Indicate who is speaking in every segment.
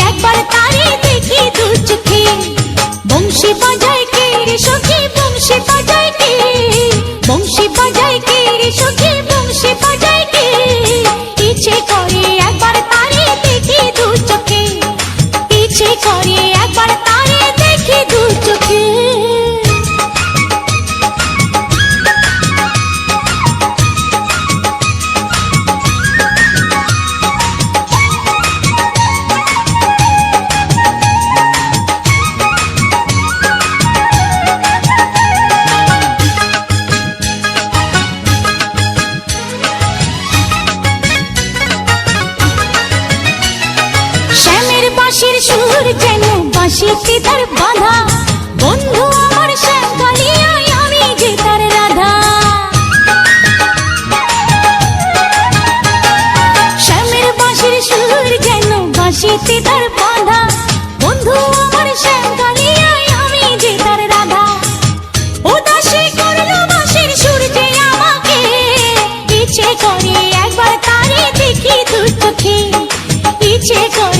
Speaker 1: একবার তারে দেখি দু চোখে বংশী বাজায় বাঁশির সুর যেন বাঁশিতে তার বাঁধা? বন্ধু আমার শ্যাম আমি যে তার রাধা। শ্যামের বাঁশির সুর যেন বাঁশিতে তার বাঁধা? বন্ধু আমার শ্যাম আমি যে তার রাধা। উদাসী করল বাঁশির সুর যে আমাকে, ইচ্ছে করে একবার তারে দেখি দু চোখে। ইচ্ছে করে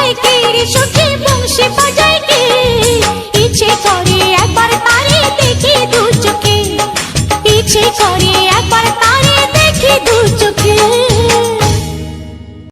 Speaker 1: বাজায় কি সুখী বংশী বাজায় কি ইচ্ছে করে একবার তারে দেখি দু চোখে। ইচ্ছে করে